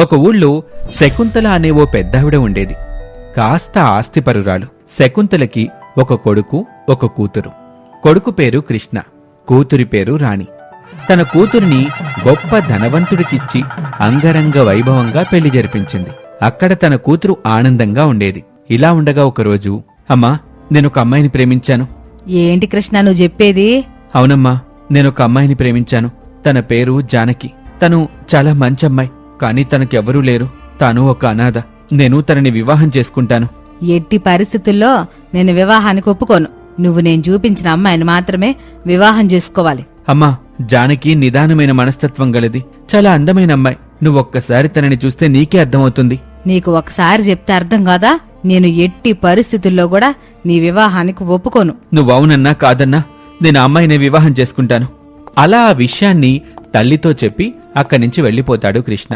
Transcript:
ఒక ఊళ్ళో శకుంతల అనే ఓ పెద్దావిడ ఉండేది. కాస్త ఆస్తిపరురాలు. శకుంతలకి ఒక కొడుకు ఒక కూతురు. కొడుకు పేరు కృష్ణ కూతురి పేరు రాణి. తన కూతురిని గొప్ప ధనవంతుడికిచ్చి అంగరంగ వైభవంగా పెళ్ళి జరిపించింది. అక్కడ తన కూతురు ఆనందంగా ఉండేది. ఇలా ఉండగా ఒకరోజు అమ్మా నేనొక అమ్మాయిని ప్రేమించాను. ఏంటి కృష్ణ నువ్వు చెప్పేది? అవునమ్మా నేనొక అమ్మాయిని ప్రేమించాను. తన పేరు జానకి. తను చాలా మంచి అమ్మాయి. కానీ తనకెవరూ లేరు. తాను ఒక అనాథ. నేను తనని వివాహం చేసుకుంటాను. ఎట్టి పరిస్థితుల్లో నేను వివాహానికి ఒప్పుకోను. నువ్వు నేను చూపించిన అమ్మాయిని మాత్రమే వివాహం చేసుకోవాలి. అమ్మా జానకి నిదానమైన మనస్తత్వం గలది. చాలా అందమైన అమ్మాయి. నువ్వొక్కసారి తనని చూస్తే నీకే అర్థమవుతుంది. నీకు ఒకసారి చెప్తే అర్థం కాదా? నేను ఎట్టి పరిస్థితుల్లో కూడా నీ వివాహానికి ఒప్పుకోను. నువ్వవునన్నా కాదన్నా నేను ఆ అమ్మాయినే వివాహం చేసుకుంటాను. అలా ఆ విషయాన్ని తల్లితో చెప్పి అక్కడి నుంచి వెళ్ళిపోతాడు కృష్ణ.